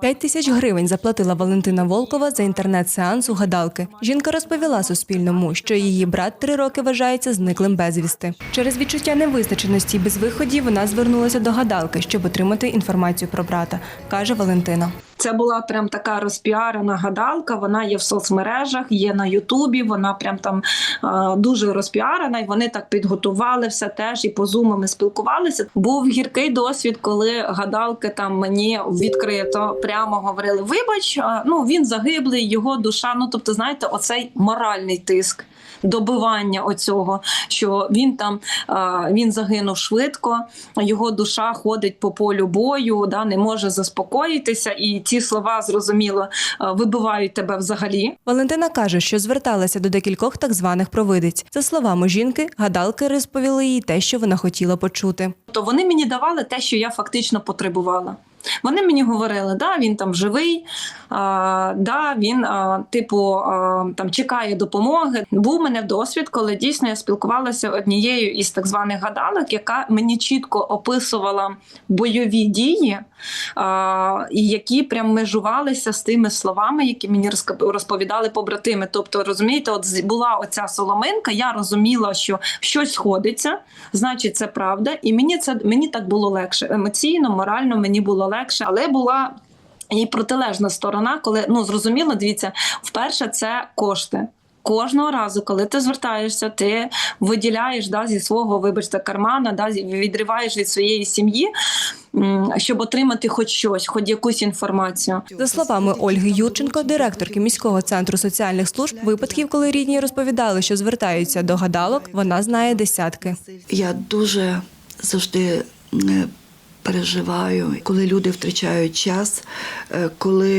П'ять тисяч гривень заплатила Валентина Волкова за інтернет-сеанс у гадалки. Жінка розповіла Суспільному, що її брат три роки вважається зниклим безвісти. Через відчуття невизначеності і безвиході вона звернулася до гадалки, щоб отримати інформацію про брата, каже Валентина. Це була прям така розпіарена гадалка. Вона є в соцмережах, є на Ютубі. Вона прям там е, дуже розпіарена, і вони так підготували все теж і по зумами спілкувалися. Був гіркий досвід, коли гадалки там мені відкрито прямо говорили: Вибач, ну він загиблий, його душа. Ну тобто, знаєте, оцей моральний тиск. Добивання оцього, що він там він загинув швидко, його душа ходить по полю бою, да не може заспокоїтися, і ці слова зрозуміло е, вибивають тебе взагалі. Валентина каже, що зверталася до декількох так званих провидиць. За словами жінки, гадалки розповіли їй те, що вона хотіла почути. То вони мені давали те, що я фактично потребувала. Вони мені говорили, да, він там живий, а, да, він, а, типу, а, там чекає допомоги. Був мене досвід, коли дійсно я спілкувалася однією із так званих гадалок, яка мені чітко описувала бойові дії, а, які прям межувалися з тими словами, які мені розповідали побратими. Тобто, розумієте, от була оця соломинка, я розуміла, що щось сходиться, значить, це правда, і мені це мені так було легше. Емоційно, морально мені було легше, але була. І протилежна сторона, коли ну зрозуміло, дивіться, вперше це кошти. Кожного разу, коли ти звертаєшся, ти виділяєш да, зі свого, вибачте, кармана, да, відриваєш від своєї сім'ї, щоб отримати хоч щось, хоч якусь інформацію. За словами Ольги Юрченко, директорки міського центру соціальних служб, випадків, коли рідні розповідали, що звертаються до гадалок, вона знає десятки. Я дуже завжди е, переживаю, коли люди втрачають час, е, коли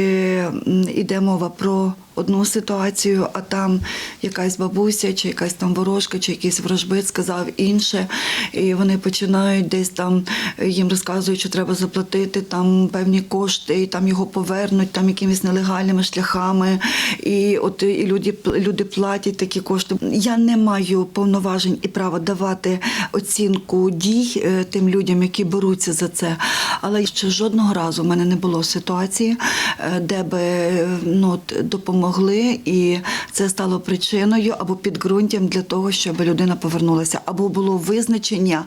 йде мова про одну ситуацію, а там якась бабуся, чи якась там ворожка, чи якийсь ворожбит сказав інше, і вони починають десь там е, їм розказують, що треба заплатити там певні кошти, і там його повернуть там якимись нелегальними шляхами. І от і люди, люди платять такі кошти. Я не маю повноважень і права давати оцінку дій е, тим людям, які беруться за це. Але ще жодного разу в мене не було ситуації, е, де би е, ну, от допомогли, і це стало причиною або підґрунтям для того, щоб людина повернулася, або було визначення,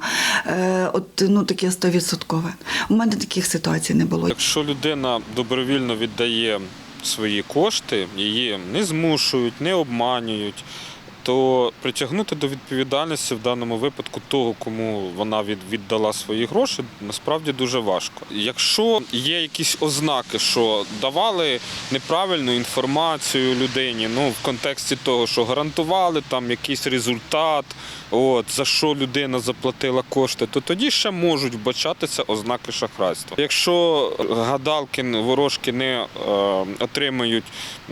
е, от ну таке стовідсоткове. У мене таких ситуацій не було. Якщо людина добровільно віддає свої кошти, її не змушують, не обманюють, то притягнути до відповідальності в даному випадку того, кому вона від- віддала свої гроші, насправді дуже важко. Якщо є якісь ознаки, що давали неправильну інформацію людині, ну в контексті того, що гарантували там якийсь результат, от за що людина заплатила кошти, то тоді ще можуть вбачатися ознаки шахрайства. Якщо гадалки, ворожки не е, отримають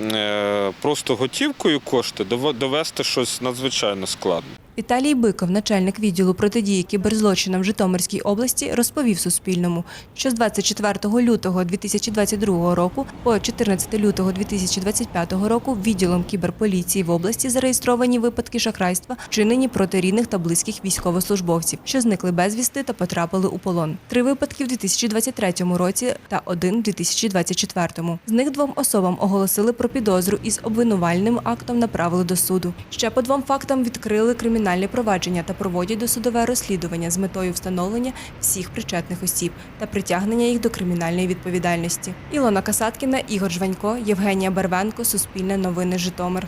е, просто готівкою кошти, довести щось надзвичайно складно. Віталій Биков, начальник відділу протидії кіберзлочинам в Житомирській області, розповів Суспільному, що з 24 лютого 2022 року по 14 лютого 2025 року відділом кіберполіції в області зареєстровані випадки шахрайства, вчинені проти рідних та близьких військовослужбовців, що зникли безвісти та потрапили у полон. Три випадки в 2023 році та один в 2024. З них двом особам оголосили про підозру із обвинувальним актом направили до суду. Ще по двом фактам відкрили кримінальне провадження та проводять досудове розслідування з метою встановлення всіх причетних осіб та притягнення їх до кримінальної відповідальності. Ілона Касаткіна, Ігор Жванько, Євгенія Барвенко, Суспільне новини Житомир.